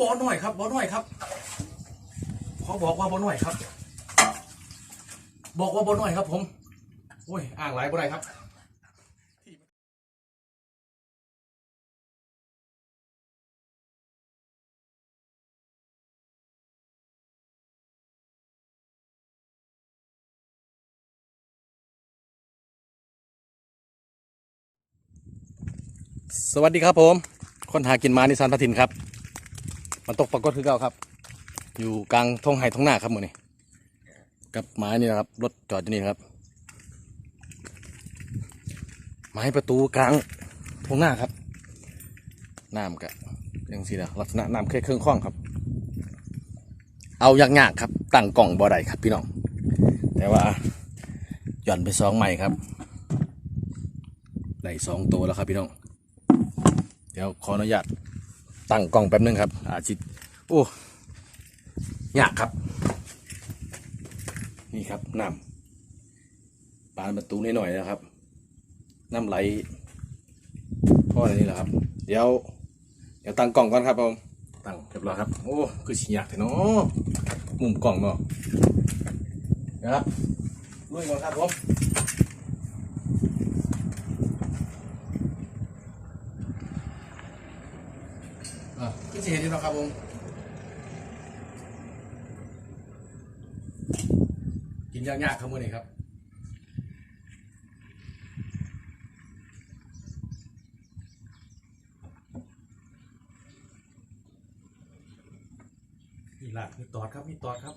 บ่อน้อยครับบ่อน้อยครับขอบอกว่าบ่อน้อยครับ บอกว่าบ่อน้อยครับ ผมโอ้ยอ่างไหลบ่ได้ครับสวัสดีครับผม คนหากินมานิสานพัทินครับ มาตกปรากฏคือเก่าครับ อยู่กลางท้องไห่ท้องหน้าครับมือนี้กับไม้นี่นะครับรถจอดอยู่นี่ครับ ไม้ประตูกลางท้องหน้าครับน้ำกะยังสินะลักษณะน้ำแค่เครื่องคล้องครับ เอายากๆครับตั้งกล่องบ่ได้ครับ พี่น้อง แต่ว่าหย่อนไปสองใหม่ครับได้สองตัวแล้วครับพี่น้อง เดี๋ยวขออนุญาต ตั้งกล้องแป๊บนึงครับ อาจิตโอ้ยากครับ นี่ครับน้ำปานประตูนิดหน่อยนะครับน้ำไหลพ่อในนี้แหละครับ เดี๋ยว เดี๋ยวตั้งกล้องก่อนครับผมตั้งเรียบร้อยครับ โอ้คือสิยากแต่เนาะมุมกล้องเนาะนะครับลุยก่อนครับผม อะ ก็จะเห็นนี่เนาะครับผมกินยากๆครับมื่อนี้ครับนี่ลากมีตอดครับมีตอดครับ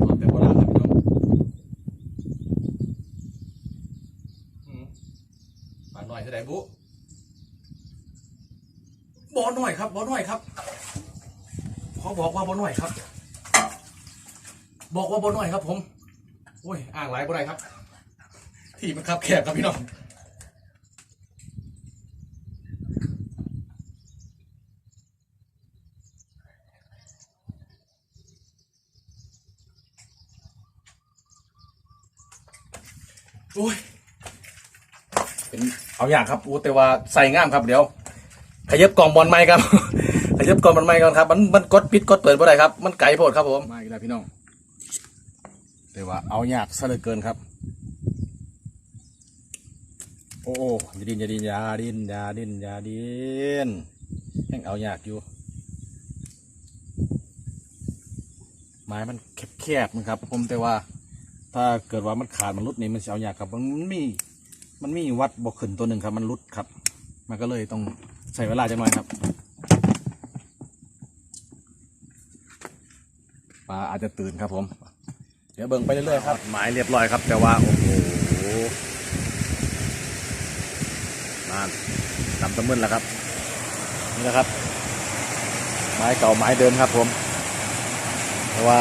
ตอดแต่โบราณครับพี่น้องอืมปลาหน่อยเท่าไหร่ บุบ่อหน่อยครับบ่อหน่อยครับขอบอกว่าบ่อหน่อยครับ บอกว่าบ่อหน่อยครับ ผมโอ้ยอ่างหลายบ่ได้ครับ ที่มันคับแคบครับพี่น้องโอ้ยเป็น เอาอย่างครับโอ้แต่ว่าใส่ง่ามครับเดี๋ยวขยับกล่องบอลไม้ครับ ขยับกล่องบอลไม้ก่อนครับ มันมันกดปิดกดเปิดบ่ได้ครับ มันไกลโพดครับผมมาอีกแล้วพี่น้องแต่ว่าเอายากซะเหลือเกินครับ โอ้โอ้อย่าดินอย่าดินอย่าดินอย่าดินอย่าดินยังเอายากอยู่ ไม้มันแคบๆนะครับ ผมแต่ว่า ถ้าเกิดว่ามันขาดมันรุดนี่มันจะเอายากครับมันมี มันมีวัดบกขึ้นตัวหนึ่งครับ มันรุดครับ มันก็เลยต้องใช้เวลาจังหน่อยครับปลาอาจจะตื่นครับผม เดี๋ยวเบิ่งไปเรื่อยๆครับหมายเรียบร้อยครับ แต่ว่าโอ้โหนานดำตะมึนแล้วครับ นี่แหละครับ ไม้เก่าไม้เดิมครับผมเพราะว่า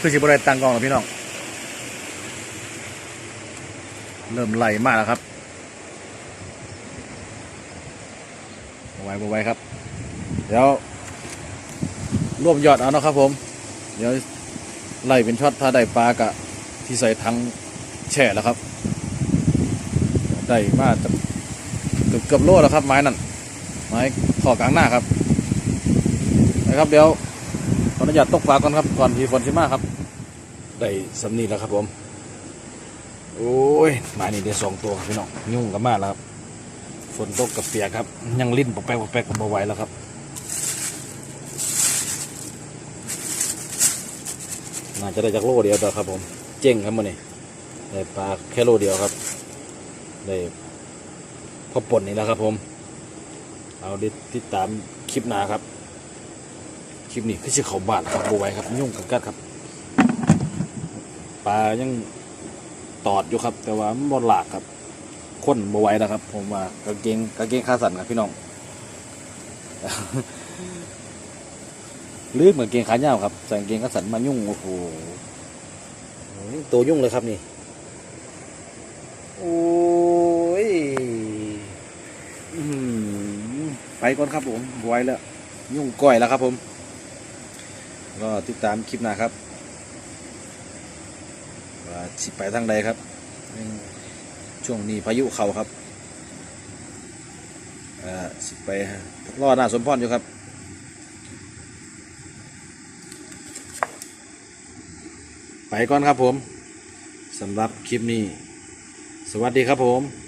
คือสิบริตั้งกองหรอพี่น้อง เริ่มไหลมากแล้วครับไว้ไว้ครับ เดี๋ยวรวบยอดเอาเนาะครับผม เดี๋ยวไล่เป็นช็อตถ้าได้ปลากะที่ใส่ถังแช่แล้วครับ ได้มาจะเกือบเกือบโลแล้วครับไม้นั่น ไม้ขอกลางหน้าครับ นะครับเดี๋ยวขออนุญาตตกปลาก่อนครับ ก่อนที่ฝนจะมาครับ ได้สำนีแล้วครับผม โอ้ยม้นี่ได้สองตัวครับพี่น้องยุ่งกับมากแล้วครับฝนตกกับเปียกครับ ยังลิ้นปกแป๊กปกแปกกับไหวแล้วครับน่าจะได้จากโลเดียวแต่ครับผม เจ๊งครับมันนี่ได้ปลาแค่โลเดียวครับได้พอปนนี่แล้วครับผม เอาดิติดตามคลิปหน้าครับ คลิปนี้คือชื่อเขาบาดครับบไหวครับ ยุ่งกับกัดครับปลายัง ตอดอยู่ครับ แต่ว่ามันบอหลากครับคนบไหวแล้วครับ ผมว่ากางเกงกางเกงขาสั้นครับพี่น้องหรือเหมือนเกงขายาวครับใส่กางเกงขาสั้นมายุ่งโอ้โหตัวยุ่งเลยครับนี่โอ้ยอไปก่อนครับผมบไหวแล้ว ยุ่งก้อยแล้วครับผม ก็ติดตามคลิปหน้าครับ สิไปทางใดครับ ช่วงนี้พายุเข่าครับสิไปรอหน้าสมพรอยู่ครับไปก่อนครับผมสำหรับคลิปนี้ สวัสดีครับผม